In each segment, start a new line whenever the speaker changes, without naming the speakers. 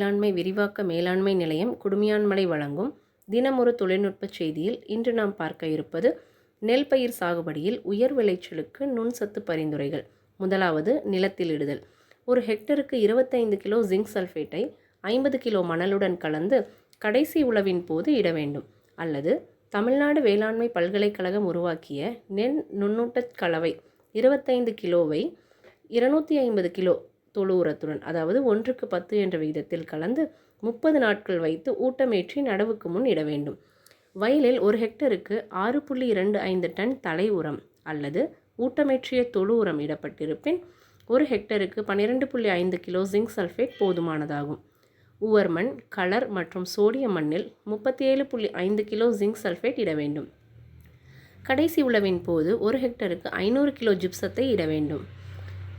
மேலாண்மை விரிவாக்க மேலாண்மை நிலையம் குடுமியான்மலை வழங்கும் தினமொரு தொழில்நுட்ப செய்தியில் இன்று நாம் பார்க்க இருப்பது நெல் பயிர் சாகுபடியில் உயர் விளைச்சலுக்கு நுண்சத்து பரிந்துரைகள். முதலாவது நிலத்தில் இடுதல். ஒரு ஹெக்டருக்கு இருபத்தைந்து கிலோ ஜிங்க் சல்ஃபேட்டை ஐம்பது கிலோ மணலுடன் கலந்து கடைசி உழவின் போது இட வேண்டும். அல்லது தமிழ்நாடு வேளாண்மை பல்கலைக்கழகம் உருவாக்கிய நெல் நுண்ணூட்டக் கலவை இருபத்தைந்து கிலோவை இருநூத்தி ஐம்பது கிலோ தொழு உரத்துடன் அதாவது ஒன்றுக்கு பத்து என்ற விகிதத்தில் கலந்து முப்பது நாட்கள் வைத்து ஊட்டமேற்றி நடவுக்கு முன் இட வேண்டும். வயலில் ஒரு ஹெக்டருக்கு ஆறு புள்ளி இரண்டு ஐந்து டன் தலை உரம் அல்லது ஊட்டமேற்றிய தொழு உரம் இடப்பட்டிருப்பின் ஒரு ஹெக்டருக்கு பன்னிரெண்டு புள்ளி ஐந்து கிலோ ஜிங்க் சல்ஃபேட் போதுமானதாகும். உவர் மண் கலர் மற்றும் சோடியம் மண்ணில் முப்பத்தி ஏழு புள்ளி ஐந்து கிலோ ஜிங்க் சல்ஃபேட் இட வேண்டும். கடைசி உழவின் போது ஒரு ஹெக்டருக்கு ஐநூறு கிலோ ஜிப்சத்தை இட வேண்டும்.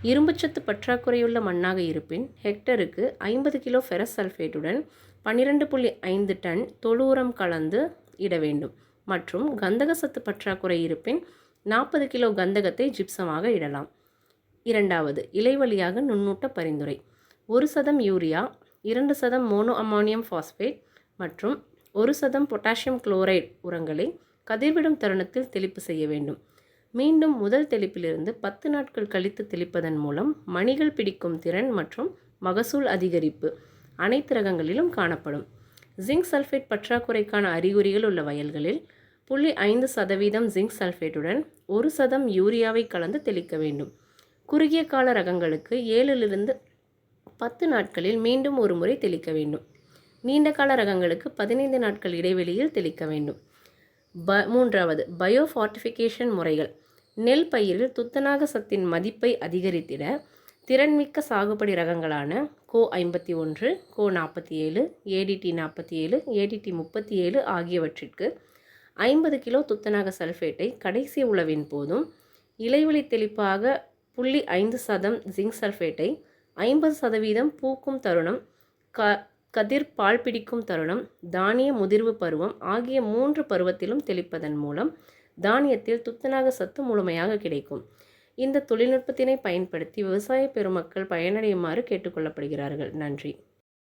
இரும்புச்சத்து பற்றாக்குறையுள்ள மண்ணாக இருப்பின் ஹெக்டருக்கு ஐம்பது கிலோ ஃபெரஸ் சல்ஃபேட்டுடன் பன்னிரெண்டு புள்ளி ஐந்து டன் தொழு உரம் கலந்து இட வேண்டும். மற்றும் கந்தக சத்து பற்றாக்குறை இருப்பின் நாற்பது கிலோ கந்தகத்தை ஜிப்சமாக இடலாம். இரண்டாவது இலைவழியாக நுண்ணூட்ட பரிந்துரை. ஒரு சதம் யூரியா இரண்டு சதம் மோனோ அமோனியம் ஃபாஸ்பேட் மற்றும் ஒரு சதம் பொட்டாசியம் குளோரைடு உரங்களை கதிர்விடும் தருணத்தில் தெளிப்பு செய்ய வேண்டும். மீண்டும் முதல் தெளிப்பிலிருந்து பத்து நாட்கள் கழித்து தெளிப்பதன் மூலம் மணிகள் பிடிக்கும் திறன் மற்றும் மகசூல் அதிகரிப்பு அனைத்து ரகங்களிலும் காணப்படும். ஜிங்க் சல்ஃபேட் பற்றாக்குறைக்கான அறிகுறிகள் உள்ள வயல்களில் புள்ளி ஐந்து சதவீதம் ஜிங்க் சல்ஃபேட்டுடன் ஒரு சதம் யூரியாவை கலந்து தெளிக்க வேண்டும். குறுகிய கால ரகங்களுக்கு ஏழிலிருந்து பத்து நாட்களில் மீண்டும் ஒரு முறை தெளிக்க வேண்டும். நீண்ட கால ரகங்களுக்கு பதினைந்து நாட்கள் இடைவெளியில் தெளிக்க வேண்டும். ப மூன்றாவது பயோ ஃபார்ட்டிஃபிகேஷன் முறைகள். நெல் பயிரில் துத்தநாக சத்தின் மதிப்பை அதிகரித்திட திறன்மிக்க சாகுபடி ரகங்களான கோ ஐம்பத்தி ஒன்று கோ நாற்பத்தி ஏழு ஏடிடி நாற்பத்தி ஏழு ஏடிடி முப்பத்தி ஏழு ஆகியவற்றிற்கு ஐம்பது கிலோ துத்தநாக சல்ஃபேட்டை கடைசி உழவின் போதும் இலைவெளி தெளிப்பாக புள்ளி ஐந்து சதம் ஜிங்க் சல்ஃபேட்டை ஐம்பது சதவீதம் பூக்கும் தருணம் க கதிர் பால் பிடிக்கும் தருணம் தானிய முதிர்வு பருவம் ஆகிய மூன்று பருவத்திலும் தெளிப்பதன் மூலம் தானியத்தில் துத்தநாக சத்து முழுமையாக கிடைக்கும். இந்த தொழில்நுட்பத்தினை பயன்படுத்தி விவசாய பெருமக்கள் பயனடையுமாறு கேட்டுக்கொள்ளப்படுகிறார்கள் நன்றி.